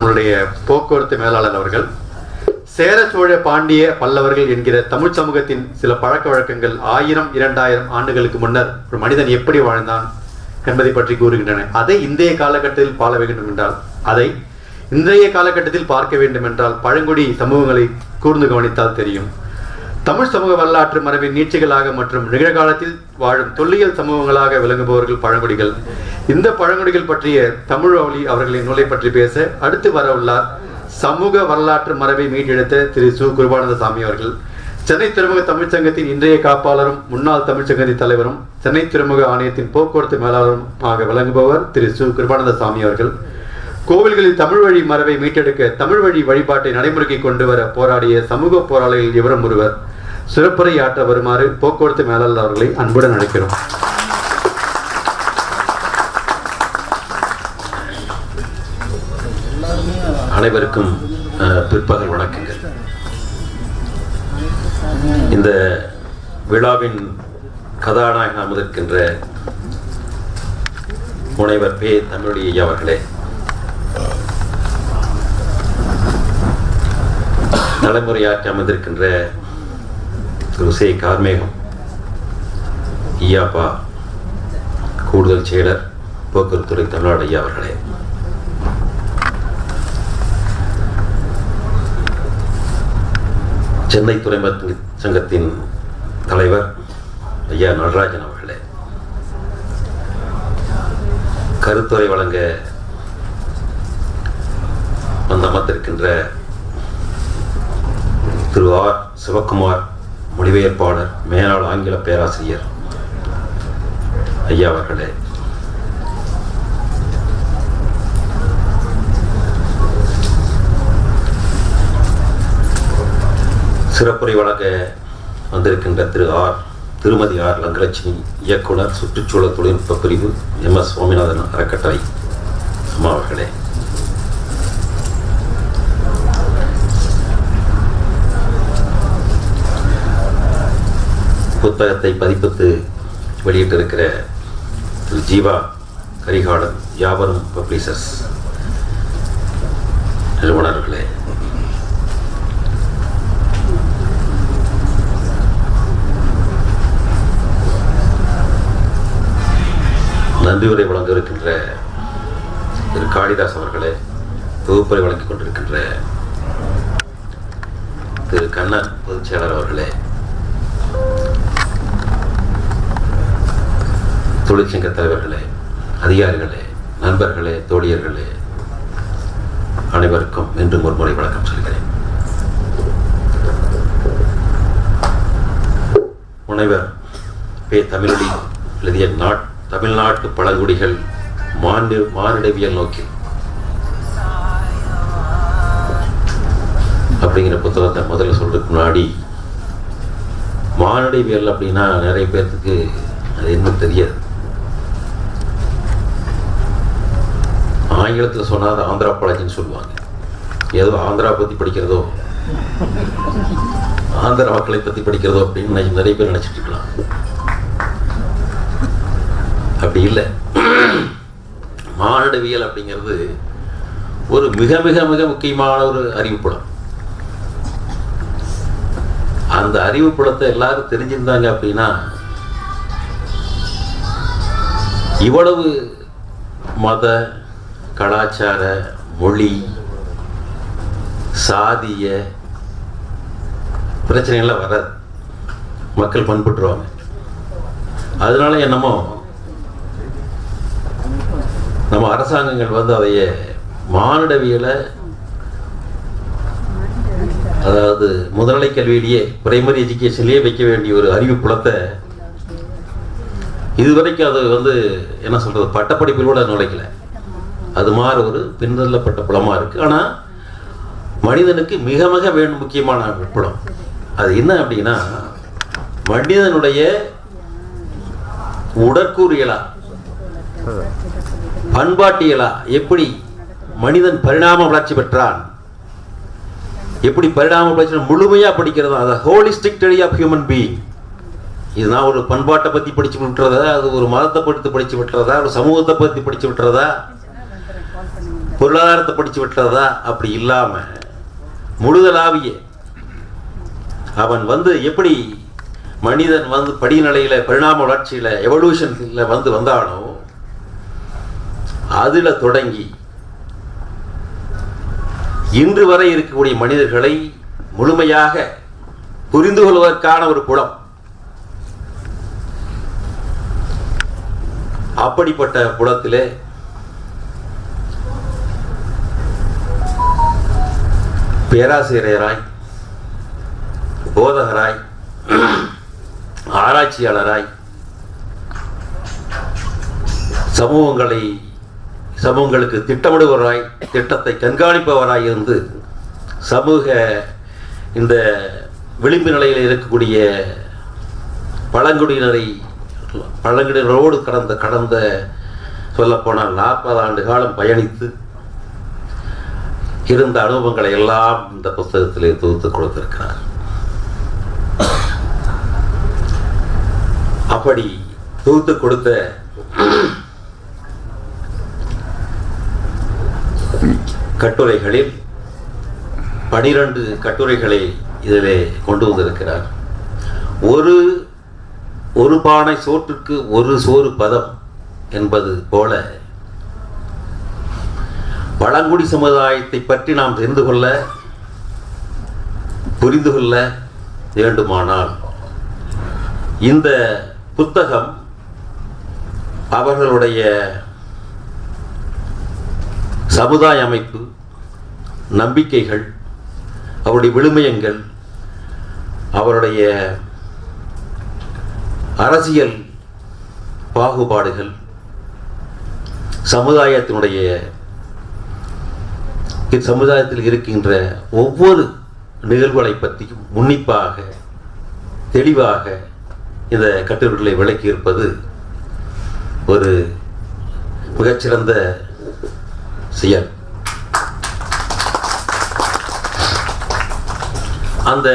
நம்மளுடைய போக்குவரத்து மேலாளர் அவர்கள் சேர சோழ பாண்டிய பல்லவர்கள் என்கிற தமிழ் சமூகத்தின் சில பழக்க வழக்கங்கள் ஆயிரம் இரண்டாயிரம் ஆண்டுகளுக்கு முன்னர் ஒரு மனிதன் எப்படி வாழ்ந்தான் என்பதை பற்றி கூறுகின்றன. அதை இன்றைய காலகட்டத்தில் பாழ வேண்டும் என்றால் அதை இன்றைய காலகட்டத்தில் பார்க்க வேண்டும் என்றால் பழங்குடி சமூகங்களை கூர்ந்து கவனித்தால் தெரியும். தமிழ் சமூக வரலாற்று மரபின் நீட்சிகளாக மற்றும் நிகழ்காலத்தில் வாழும் தொல்லியல் சமூகங்களாக விளங்குபவர்கள் பழங்குடிகள். இந்த பழங்குடிகள் பற்றிய தமிழ் அவர்களின் நூலை பற்றி பேச அடுத்து வர உள்ளார் சமூக வரலாற்று மரபை மீட்டெடுத்த திரு சு. குருபானந்த சாமி அவர்கள். சென்னை துறைமுக தமிழ்ச்சங்கத்தின் இன்றைய காப்பாளரும் முன்னாள் தமிழ்ச்சங்கத்தின் தலைவரும் சென்னை துறைமுக ஆணையத்தின் போக்குவரத்து மேலாளரும் ஆக விளங்குபவர் திரு சு. கிருபானந்த சாமி அவர்கள். கோவில்களில் தமிழ் வழி மரபை மீட்டெடுக்க தமிழ் வழி வழிபாட்டை நடைமுறைக்கு கொண்டு வர போராடிய சமூக போராளிகள் இவரும் ஒருவர். சிறப்புரை ஆற்ற வருமாறு போக்குவரத்து மேலாளர் அவர்களை அன்புடன் அழைக்கிறோம். அனைவருக்கும் அஹ், பிற்பகல் வணக்கங்கள். இந்த விழாவின் கதாநாயகம் அமர்ந்திருக்கின்ற முனைவர் பே தமிழொலி அவர்களே தலைமுறையாற்றி அமர்ந்திருக்கின்ற திரு கார்மேகம் ஐயாப்பா கூடுதல் செயலர் போக்குவரத்துறை தமிழ்நாடு ஐயா அவர்களே சென்னை துறைமுக சங்கத்தின் தலைவர் ஐயா நடராஜன் அவர்களே கருத்துரை வழங்க வந்து அமர்ந்திருக்கின்ற திரு ஆர் சிவக்குமார் மொழிபெயர்ப்பாளர் மேலாள் ஆங்கில பேராசிரியர். ஐயா அவர்களே. சிறப்புரை வழங்க வந்திருக்கின்ற திரு ஆர். திருமதி ஆர். லங்கலட்சுமி இயக்குனர் சுற்றுச்சூழல் தொழில்நுட்ப பிரிவு எம். எஸ். சுவாமிநாதன் அறக்கட்டளை. அம்மா அவர்களே. புத்தகத்தை பதிப்பித்து வெளியிட்டிருக்கிற திரு ஜீவா கரிகாலன் யாவரும் பப்ளிஷர்ஸ் நிறுவனர்களே. நன்றி உரை வழங்க இருக்கின்ற திரு காளிதாஸ் அவர்களே தொகுப்புரை வழங்கிக் கொண்டிருக்கின்ற திரு கண்ணன் பொதுச் செயலர் அவர்களே. தொழிற்சங்க தலைவர்களே அதிகாரிகளே நண்பர்களே தோழியர்களே அனைவருக்கும் மீண்டும் ஒரு முறை வணக்கம் சொல்கிறேன். முனைவர் பே தமிழி எழுதிய நாட் தமிழ்நாட்டு பழங்குடிகள் மாண்டு மானிடவியல் நோக்கி அப்படிங்கிற புத்தகத்தை முதல்ல சொல்றதுக்கு முன்னாடி மானிடவியல் அப்படின்னா நிறைய பேர்த்துக்கு அது என்ன தெரியாது. ஆங்கிலத்தில் சொன்னால் அது காலேஜ்னு சொல்லுவாங்க. ஏதோ ஆந்திரா பற்றி படிக்கிறதோ ஆந்திர மக்களை பற்றி படிக்கிறதோ அப்படின்னு நிறைய பேர் நினைச்சிட்டு இருக்கலாம். அப்படி இல்லை. மானிடவியல் அப்படிங்கிறது ஒரு மிக மிக மிக முக்கியமான ஒரு அறிவுப்படம் அந்த அறிவுப்படத்தை எல்லாரும் தெரிஞ்சிருந்தாங்க அப்படின்னா இவ்வளவு மத கலாச்சார மொழி சாதிய பிரச்சனைகள்லாம் வராது மக்கள் பண்பற்றுவாங்க. அதனால என்னமோ நம்ம அரசாங்கங்கள் வந்து அதைய மானுடவியலை அதாவது முதல்நிலை கல்வியிலேயே பிரைமரி எஜுகேஷன்லேயே வைக்க வேண்டிய ஒரு அறிவு குலத்தை இதுவரைக்கும் அது வந்து என்ன சொல்கிறது பட்டப்படிப்பில் கூட நுழைக்கலை. அது மாதிரி ஒரு பின்தள்ளப்பட்ட புலமாக இருக்குது ஆனால் மனிதனுக்கு மிக மிக வேண்டும் முக்கியமான புலம் அது என்ன அப்படின்னா மனிதனுடைய உடற்கூறியலா பண்பாட்டியலா எப்படி மனிதன் பரிணாம வளர்ச்சி பெற்றான் எப்படி பரிணாம வளர்ச்சி முழுமையாக படிக்கிறது அது holistic study of human being இது நான் ஒரு பண்பாட்டை பற்றி படித்து விட்டுறதா அது ஒரு மதத்தை பற்றி படித்து விட்டுறதா ஒரு சமூகத்தை பற்றி படிச்சு விட்டுறதா பொருளாதாரத்தை படிச்சு விட்டதா? அப்படி இல்லாம முழுதலாவிய அவன் வந்து எப்படி மனிதன் வந்து படிநிலையில பரிணாம வளர்ச்சியில எவல்யூஷன்ல வந்து வந்தானோ அதுல தொடங்கி இன்று வரை இருக்கக்கூடிய மனிதர்களை முழுமையாக புரிந்து கொள்வதற்கான ஒரு புலம் அப்படிப்பட்ட புலத்திலே பேராசிரியராய் போதகராய் ஆராய்ச்சியாளராய் சமூகங்களை சமூகங்களுக்கு திட்டமிடுபவராய் திட்டத்தை கண்காணிப்பவராய் இருந்து சமூக இந்த விளிம்பு நிலையில் இருக்கக்கூடிய பழங்குடியினரை பழங்குடியினரோடு கடந்த கடந்த சொல்லப்போனால் நாற்பது ஆண்டு காலம் பயணித்து இருந்த அனுபவங்களை எல்லாம் இந்த புத்தகத்திலே தொகுத்து கொடுத்திருக்கிறார். அப்படி தொகுத்து கொடுத்த கட்டுரைகளில் பனிரெண்டு கட்டுரைகளை இதிலே கொண்டு வந்திருக்கிறார். ஒரு ஒரு பானை சோற்றுக்கு ஒரு சோறு பதம் என்பது போல பழங்குடி சமுதாயத்தை பற்றி நாம் தெரிந்து கொள்ள புரிந்து கொள்ள வேண்டுமானால் இந்த புத்தகம் அவர்களுடைய சமுதாய அமைப்பு நம்பிக்கைகள் அவருடைய விழுமயங்கள் அவருடைய அரசியல் பாகுபாடுகள் சமுதாயத்தினுடைய இச்சமுதாயத்தில் இருக்கின்ற ஒவ்வொரு நிகழ்வுகளை பற்றியும் உன்னிப்பாக தெளிவாக இந்த கட்டுரைகளை விளக்கியிருப்பது ஒரு மிகச்சிறந்த செயல். அந்த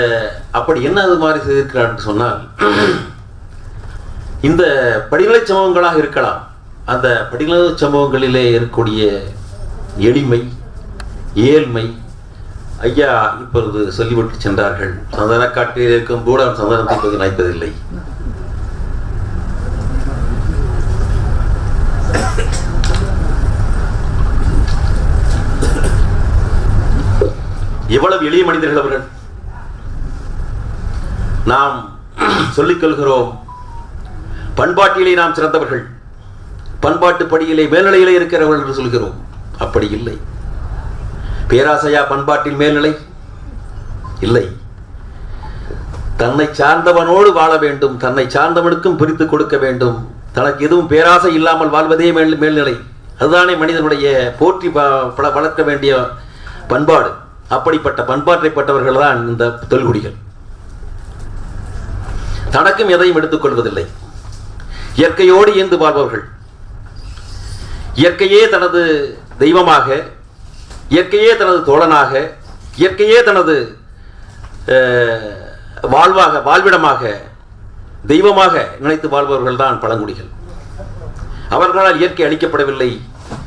அப்படி என்ன அது மாதிரி செய்திருக்கிறான்னு சொன்னால் இந்த படிநிலை சம்பவங்களாக இருக்கலாம். அந்த படிநிலை சம்பவங்களிலே இருக்கக்கூடிய எளிமை ஏழ்மை. ஐயா இப்பொழுது சொல்லிவிட்டு சென்றார்கள். சந்தனக்காட்டில் இருக்கும் கூட அவன் சந்தனத்தை பற்றி நினைப்பதில்லை எவ்வளவு எளிய மனிதர்கள் அவர்கள்? நாம் சொல்லிக் கொள்கிறோம் பண்பாட்டிலே நாம் சிறந்தவர்கள். பண்பாட்டு படியிலே மேல்நிலையிலே இருக்கிறவர்கள் என்று சொல்கிறோம். அப்படி இல்லை. பேராசையா பண்பாட்டில் மேல்நிலை? இல்லை. தன்னை சார்ந்தவனோடு வாழ வேண்டும் தன்னை சார்ந்தவனுக்கும் பிரித்து கொடுக்க வேண்டும். தனக்கு எதுவும் பேராசை இல்லாமல் வாழ்வதே மேல் மேல்நிலை. அதுதானே மனிதனுடைய போற்றி ப- வளர்க்க வேண்டிய பண்பாடு. அப்படிப்பட்ட பண்பாற்றைப்பட்டவர்கள் தான் இந்த தொல்குடிகள். தனக்கும் எதையும் எடுத்துக்கொள்வதில்லை இயற்கையோடு இயந்து வாழ்பவர்கள். இயற்கையே தனது தெய்வமாக இயற்கையே தனது தோழனாக இயற்கையே தனது வாழ்வாக வாழ்விடமாக தெய்வமாக நினைத்து வாழ்பவர்கள் தான் பழங்குடிகள். அவர்களால் இயற்கை அளிக்கப்படவில்லை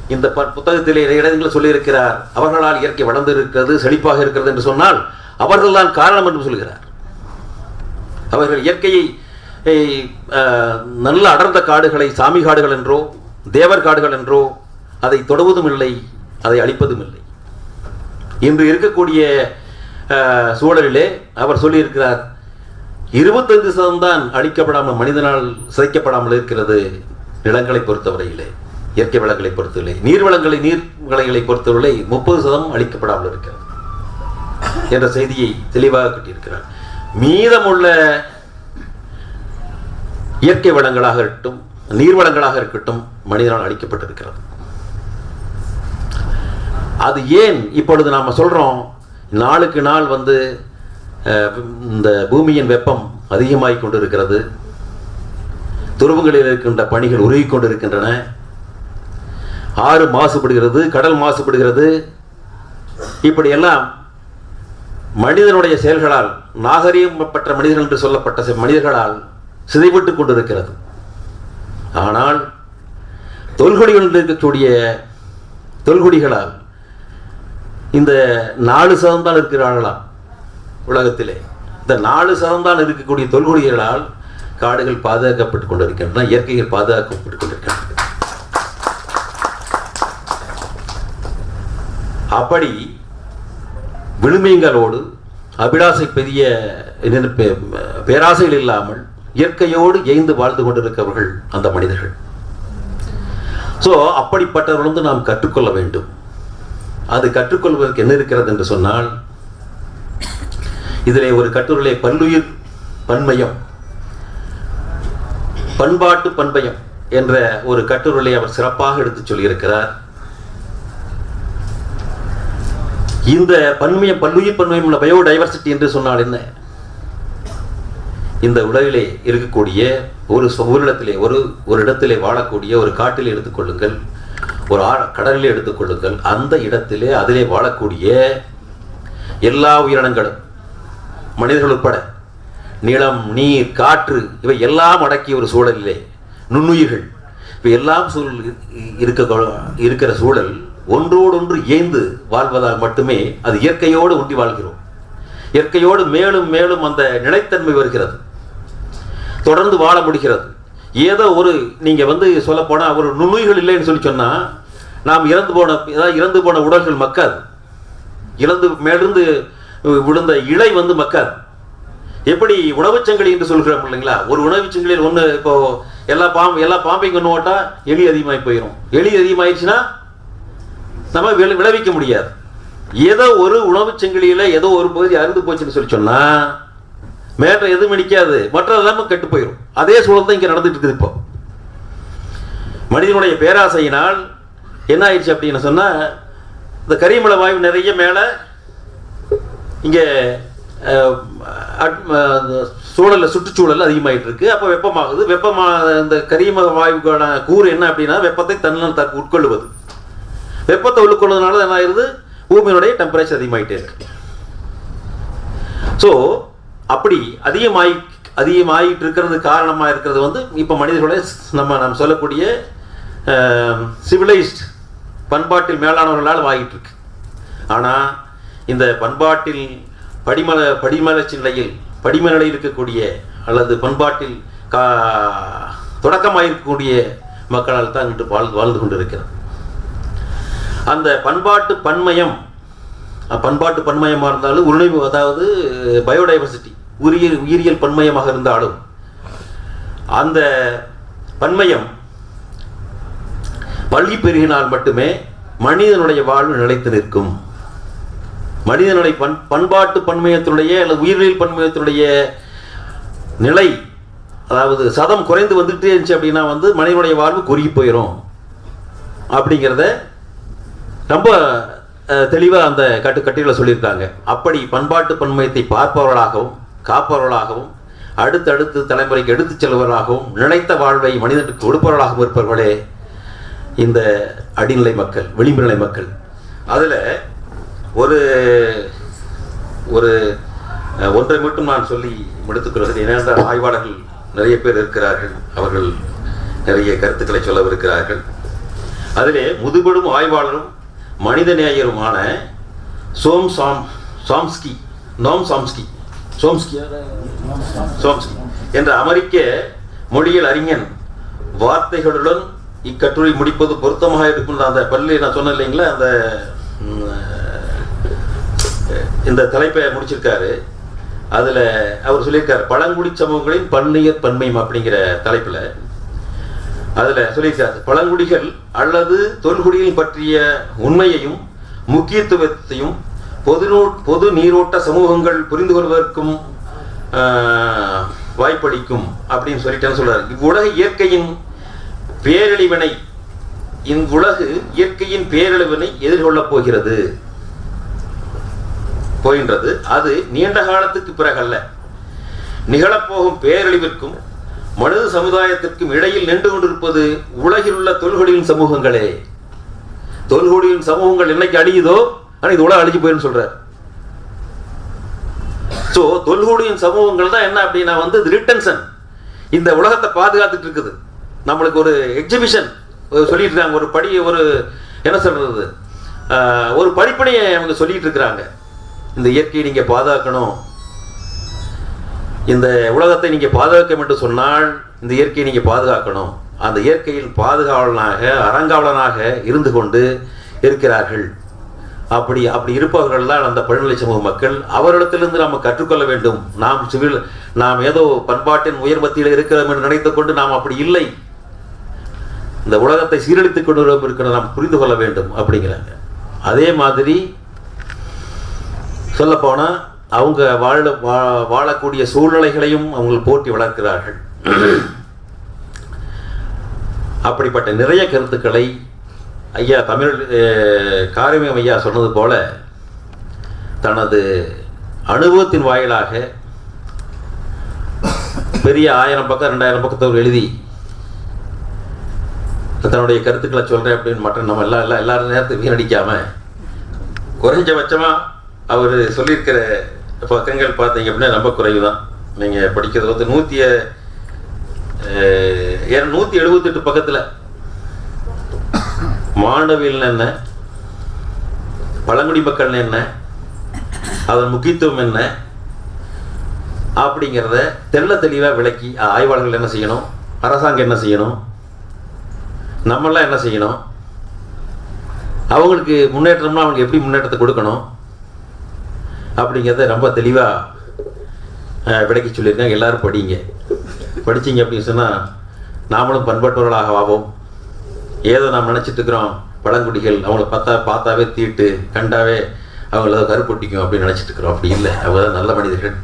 இந்த ப- புத்தகத்திலே இடங்களில் சொல்லியிருக்கிறார். அவர்களால் இயற்கை வளர்ந்து இருக்கிறது செழிப்பாக இருக்கிறது என்று சொன்னால் அவர்கள்தான் காரணம் என்று சொல்கிறார். அவர்கள் இயற்கையை நல்ல அடர்ந்த காடுகளை சாமி காடுகள் என்றோ தேவர் காடுகள் என்றோ அதை தொடுவதும் இல்லை அதை அழிப்பதும் இல்லை. இன்று இருக்கக்கூடிய சூழலிலே அவர் சொல்லியிருக்கிறார் இருபத்தைந்து சதம் தான் அழிக்கப்படாமல் மனிதனால் சிதைக்கப்படாமல் இருக்கிறது நிலங்களை பொறுத்தவரையிலே இயற்கை வளங்களை பொறுத்தவரை நீர் வளங்களை நீர் வளங்களை பொறுத்தவரை முப்பது சதம் அழிக்கப்படாமல் இருக்கிறது என்ற செய்தியை தெளிவாக கட்டியிருக்கிறார். மீதமுள்ள இயற்கை வளங்களாக இருக்கட்டும் நீர் வளங்களாக இருக்கட்டும் மனிதனால் அழிக்கப்பட்டிருக்கிறது. அது ஏன் இப்பொழுது நாம் சொல்கிறோம் நாளுக்கு நாள் வந்து இந்த பூமியின் வெப்பம் அதிகமாகிக் கொண்டிருக்கிறது. துருவங்களில் இருக்கின்ற பணிகள் உருகிக் கொண்டிருக்கின்றன. ஆறு மாசுபடுகிறது கடல் மாசுபடுகிறது. இப்படியெல்லாம் மனிதனுடைய செயல்களால் நாகரீகம் பெற்ற மனிதர்கள் என்று சொல்லப்பட்ட சில மனிதர்களால் சிதைவிட்டுக் கொண்டிருக்கிறது. ஆனால் தொல்குடிகள் இருக்கக்கூடிய தொல்குடிகளால் இந்த நாலு சதம் தான் இருக்கிறார்களாம் உலகத்திலே? இந்த நாலு சதம் தான் இருக்கக்கூடிய தொல்குடிகளால் காடுகள் பாதுகாக்கப்பட்டு கொண்டிருக்கின்றன இயற்கைகள் பாதுகாக்கப்பட்டு கொண்டிருக்கின்றன. அப்படி விழுமியங்களோடு அபிலாசை பெரிய பே- பேராசைகள் இல்லாமல் இயற்கையோடு எய்ந்து வாழ்ந்து கொண்டிருக்கிறவர்கள் அந்த மனிதர்கள். ஸோ அப்படிப்பட்டவர்கள் வந்து நாம் கற்றுக்கொள்ள வேண்டும். அது கற்றுக்கொள்வதற்கு என்ன இருக்கிறது என்று சொன்னால் இதிலே ஒரு கட்டுரையிலே பல்லுயிர் பன்மயம் பண்பாட்டு பண்பயம் என்ற ஒரு கட்டுரையை அவர் சிறப்பாக எடுத்துச் சொல்லியிருக்கிறார். இந்த பன்மையம் பல்லுயிர் பன்மயம் உள்ள பயோடைவர்சிட்டி என்று சொன்னால் என்ன? இந்த உலகிலே இருக்கக்கூடிய ஒரு சொ- ஒரு இடத்திலே ஒரு ஒரு இடத்திலே வாழக்கூடிய ஒரு காட்டில் எடுத்துக்கொள்ளுங்கள் ஒரு ஆழ கடலிலே எடுத்துக்கொள்ளுங்கள் அந்த இடத்திலே அதிலே வாழக்கூடிய எல்லா உயிரினங்களும் மனிதர்கள் உட்பட நிலம் நீர் காற்று இவை எல்லாம் அடக்கிய ஒரு சூழலிலே நுண்ணுயிர்கள் இவை எல்லாம் சூழல் இருக்க இருக்கிற சூழல் ஒன்றோடொன்று ஏய்ந்து வாழ்வதால் மட்டுமே அது இயற்கையோடு ஒன்றி வாழ்கிறோம். இயற்கையோடு மேலும் மேலும் அந்த நிலைத்தன்மை வருகிறது. தொடர்ந்து வாழ முடிகிறது. ஏதோ ஒரு நீங்கள் வந்து சொல்ல போனா ஒரு நுண்ணுயிர்கள் இல்லைன்னு சொல்லி சொன்னால் நாம் இறந்து போன ஏதாவது இறந்து போன உடல்கள் மக்காது. இறந்து மேலிருந்து விழுந்த இலை வந்து மக்காது. எப்படி உணவுச் சங்கிலி என்று சொல்கிறோம் இல்லைங்களா? ஒரு உணவுச் சங்கிலியில் ஒன்று இப்போ எல்லா பாம்பு எல்லா பாம்பையும் கொண்டு ஓட்டா எலி அதிகமாகி போயிடும் எலி அதிகமாயிடுச்சுன்னா நம்ம விளை- விளைவிக்க முடியாது. ஏதோ ஒரு உணவுச் சங்கிலியில ஏதோ ஒரு பகுதி அறுந்து போச்சுன்னு சொல்லி சொன்னால் மேலே எதுவும் நிற்காது மற்ற கெட்டு போயிடும் அதே சூழல் தான் இங்கே நடந்துட்டு இருக்குது இப்போ. மனிதனுடைய பேராசையினால் என்ன ஆயிடுச்சு அப்படின்னு சொன்னால் இந்த கரிமல வாயு நிறைய மேலே இங்கே சூழலில் அட்- சுற்றுச்சூழல் அதிகமாகிட்டு இருக்கு. அப்போ வெப்பமாகுது. வெப்பமா இந்த கரிமல வாயுக்கான கூறு என்ன அப்படின்னா வெப்பத்தை தன்னால் தற்கு உட்கொள்ளுவது. வெப்பத்தை உட்கொள்வதனால என்ன ஆயிடுது பூமியினுடைய டெம்பரேச்சர் அதிகமாகிட்டே இருக்கு. ஸோ அப்படி அதிகமாகி அதிகமாகிட்டு இருக்கிறது காரணமாக இருக்கிறது வந்து இப்போ மனிதர்களுடைய நம்ம நம்ம சொல்லக்கூடிய சிவிலைஸ்ட் பண்பாட்டில் மேலானவர்களால் ஆகிட்டு இருக்கு ஆனால் இந்த பண்பாட்டில் படிமல படிமலர்ச்சி நிலையில் படிம நிலையில் இருக்கக்கூடிய அல்லது பண்பாட்டில் கா தொடக்கமாக இருக்கக்கூடிய மக்களால் தான் இன்று வாழ்ந்து வாழ்ந்து கொண்டிருக்கிறது. அந்த பண்பாட்டு பன்மயம் பண்பாட்டு பன்மயமாக இருந்தாலும் உரிமை அதாவது பயோடைவர்சிட்டி உயிரியல் உயிரியல் பன்மயமாக இருந்தாலும் அந்த பன்மயம் பள்ளி பெருகினால் மட்டுமே மனிதனுடைய வாழ்வு நிலைத்து நிற்கும். மனிதனுடைய பண் பண்பாட்டு பன்மயத்தினுடைய அல்லது உயிரியல் பன்மயத்தினுடைய நிலை அதாவது சதம் குறைந்து வந்துகிட்டே இருந்துச்சு அப்படின்னா வந்து மனிதனுடைய வாழ்வு குறுகி போயிடும் அப்படிங்கிறத ரொம்ப தெளிவாக அந்த கட்டு கட்டியில் சொல்லியிருக்காங்க. அப்படி பண்பாட்டு பன்மயத்தை பார்ப்பவர்களாகவும் காப்பவர்களாகவும் அடுத்தடுத்து தலைமுறைக்கு எடுத்துச் செல்வராகவும் நிலைத்த வாழ்வை மனிதனுக்கு கொடுப்பவர்களாகவும் இருப்பவர்களே இந்த அடிநிலை மக்கள் விளிம்புநிலை மக்கள். அதில் ஒரு ஒரு ஒன்றை மட்டும் நான் சொல்லி முடித்துக்கொள்கிறேன். ஏனென்றால் ஆய்வாளர்கள் நிறைய பேர் இருக்கிறார்கள். அவர்கள் நிறைய கருத்துக்களை சொல்லவிருக்கிறார்கள். அதிலே முதுபெரும் ஆய்வாளரும் மனிதநேயருமான சோம் சாம் Chomsky Noam Chomsky Chomsky Chomsky. என்ற அமெரிக்க மொழியில் அறிஞன் வார்த்தைகளுடன் இக்கட்டுரை முடிப்பது பொருத்தமாக இருக்கும். அந்த பள்ளி நான் சொன்னேன் இல்லைங்களா அந்த இந்த தலைப்பை முடிச்சிருக்காரு. அதில் அவர் சொல்லியிருக்கார் பழங்குடி சமூகங்களின் பன்னியர் பன்மையம் அப்படிங்கிற தலைப்பில். அதில் சொல்லியிருக்காரு பழங்குடிகள் அல்லது தொல்குடிகள் பற்றிய உண்மையையும் முக்கியத்துவத்தையும் பொது நூ- பொது நீரோட்ட சமூகங்கள் புரிந்து கொள்வதற்கும் ஆஹ், வாய்ப்பளிக்கும் அப்படின்னு சொல்லிட்டேன்னு சொல்றாரு? இவ்வுலக இயற்கையின் பேரழிவினை இவ்வுலகு இயற்கையின் பேரழிவினை எதிர்கொள்ளப் போகிறது. போகின்றது. அது நீண்ட காலத்துக்கு பிறகல்ல. நிகழப்போகும் பேரழிவிற்கும் மனித சமுதாயத்திற்கும் இடையில் நின்று கொண்டிருப்பது உலகில் உள்ள தொல்கொடியின் சமூகங்களே. தொல்கொடியின் சமூகங்கள் என்னைக்கு அழியுதோ ஆனால் இது உலகம் அழிஞ்சு போயிரும் சொல்கிறார் ஸோ தொல்குடியின் சமூகங்கள் தான் என்ன அப்படின்னா வந்து ரிட்டன்சன் இந்த உலகத்தை பாதுகாத்துட்டு இருக்குது. நம்மளுக்கு ஒரு எக்ஸிபிஷன் சொல்லிட்டு இருக்காங்க. ஒரு படி ஒரு என்ன சொல்றது? ஒரு படிப்பனையை அவங்க சொல்லிட்டு இருக்கிறாங்க. இந்த இயற்கையை நீங்க பாதுகாக்கணும். இந்த உலகத்தை நீங்க பாதுகாக்க என்று சொன்னால் இந்த இயற்கையை நீங்க பாதுகாக்கணும். அந்த இயற்கையில் பாதுகாவலனாக அறங்காவலனாக இருந்து கொண்டு இருக்கிறார்கள். அப்படி அப்படி இருப்பவர்கள் தான் அந்த பழநிலை சமூக மக்கள். அவரிடத்திலிருந்து நாம் கற்றுக்கொள்ள வேண்டும். நாம் சிவில் நாம் ஏதோ பண்பாட்டின் உயர் மத்தியில் இருக்கிறோம் என்று நினைத்துக் கொண்டு நாம் அப்படி இல்லை. இந்த உலகத்தை சீரழித்துக் கொண்டு இருக்கிற நாம் புரிந்து கொள்ள வேண்டும் அப்படிங்கிறாங்க. அதே மாதிரி சொல்லப்போனால் அவங்க வாழ வா- வாழக்கூடிய சூழ்நிலைகளையும் அவங்க போட்டி வளர்க்கிறார்கள். அப்படிப்பட்ட நிறைய கருத்துக்களை ஐயா தமிழ் அஹ், காரியம் ஐயா சொன்னது போல தனது அனுபவத்தின் வாயிலாக பெரிய ஆயிரம் பக்கம் ரெண்டாயிரம் பக்கத்தை அவர் எழுதி தன்னுடைய கருத்துக்களை சொல்கிறேன் அப்படின்னு மட்டும் நம்ம எல்லாம் எல்லாம் எல்லா நேரத்தையும் வீணடிக்காமல் குறைஞ்சபட்சமாக அவர் சொல்லியிருக்கிற பக்கங்கள் பார்த்தீங்க அப்படின்னா ரொம்ப குறைவு தான் நீங்கள் படிக்கிறது வந்து நூற்றி நூற்றி எழுபத்தெட்டு பக்கத்தில் மாணவியல் என்ன? பழங்குடி மக்கள் என்ன? அதன் முக்கியத்துவம் என்ன? அப்படிங்கிறத தெள்ள தெளிவாக விளக்கி ஆய்வாளர்கள் என்ன செய்யணும்? அரசாங்கம் என்ன செய்யணும்? நம்மெல்லாம் என்ன செய்யணும்? அவங்களுக்கு முன்னேற்றம்னா அவங்களுக்கு எப்படி முன்னேற்றத்தை கொடுக்கணும்? அப்படிங்கிறத ரொம்ப தெளிவாக விளக்கி சொல்லியிருக்காங்க. எல்லாரும் படிங்க. படிச்சீங்க அப்படின்னு சொன்னால் நாமளும் பண்பட்டவர்களாக ஆவோம். ஏதோ நாம் நினச்சிட்டு இருக்கிறோம் பழங்குடிகள் அவங்கள பார்த்தா பார்த்தாவே தீட்டு கண்டாவே அவங்கள ஏதோ கருப்பொட்டிக்கும் அப்படின்னு நினச்சிட்டு இருக்கிறோம் அப்படி இல்லை. அவங்க தான் நல்ல மனிதர்கள்.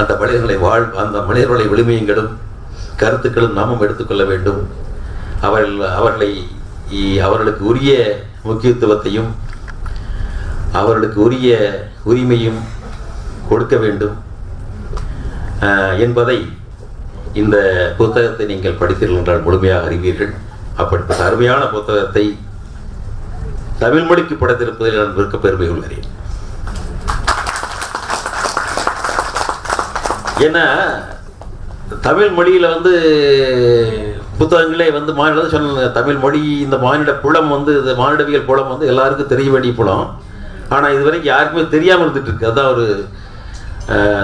அந்த மனிதர்களை வாழ் அந்த மனிதர்களை விழுமையங்களும் கருத்துக்களும் நாமும் எடுத்துக்கொள்ள வேண்டும். அவர்கள் அவர்களை அவர்களுக்கு உரிய முக்கியத்துவத்தையும் அவர்களுக்கு உரிய உரிமையும் கொடுக்க வேண்டும். என்பதை இந்த புத்தகத்தை நீங்கள் படித்தீர்கள் என்றால் முழுமையாக அறிவீர்கள். அப்படிப்பட்ட அருமையான புத்தகத்தை தமிழ் மொழிக்கு படைத்திருப்பதில் நான் மிக்க பெருமை உள்ளேன் ஏன்னா தமிழ் மொழியில் வந்து புத்தகங்களே வந்து மாநில சொன்ன தமிழ் மொழி இந்த மானிட புலம் வந்து இந்த மானிடவியல் புலம் வந்து எல்லாருக்கும் தெரிய வேண்டிய புலம். ஆனால் இதுவரைக்கும் யாருக்குமே தெரியாமல் இருந்துட்டு இருக்கு. அதுதான் ஒரு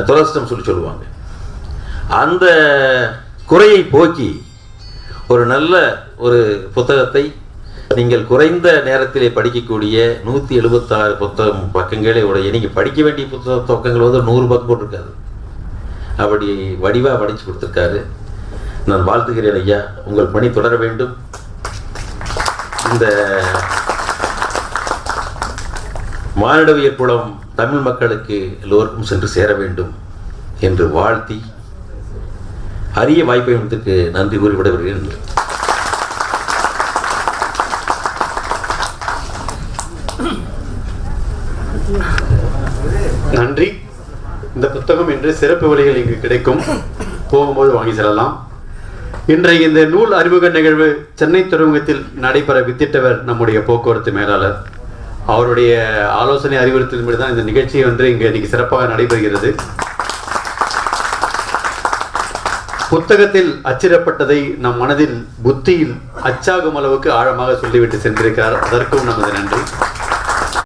துரஸ்டம் சொல்லி சொல்லுவாங்க. அந்த குறையை போக்கி ஒரு நல்ல ஒரு புத்தகத்தை நீங்கள் குறைந்த நேரத்திலே படிக்கக்கூடிய நூற்றி எழுபத்தாறு புத்தகம் பக்கங்களே உடைய நீங்கள் படிக்க வேண்டிய புத்தக பக்கங்கள் வந்து நூறு பக்கம் போட்டிருக்காது. அப்படி வடிவாக படித்து கொடுத்துருக்காரு. நான் வாழ்த்துகிறேன் ஐயா. உங்கள் பணி தொடர வேண்டும். இந்த மானிடவியல் புலம் தமிழ் மக்களுக்கு எல்லோருக்கும் சென்று சேர வேண்டும் என்று வாழ்த்தி அரிய வாய்ப்பை கொடுத்துக்கு நன்றி கூறி விடைபெறுகிறேன். நன்றி. இந்த புத்தகம் என்று சிறப்பு விலைகள் இங்கு கிடைக்கும். போகும்போது வாங்கி செல்லலாம். இன்றைய இந்த நூல் அறிமுக நிகழ்வு சென்னை துறைமுகத்தில் நடைபெற வித்திட்டவர் நம்முடைய போக்குவரத்து மேலாளர். அவருடைய ஆலோசனை அறிவுறுத்தலின்படி தான் இந்த நிகழ்ச்சி வந்து இங்கே இன்னைக்கு சிறப்பாக நடைபெறுகிறது. புத்தகத்தில் அச்சிடப்பட்டதை நம் மனதில் புத்தியில் அச்சாகும் அளவுக்கு ஆழமாக சொல்லிவிட்டு சென்றிருக்கிறார். அதற்கும் நமது நன்றி.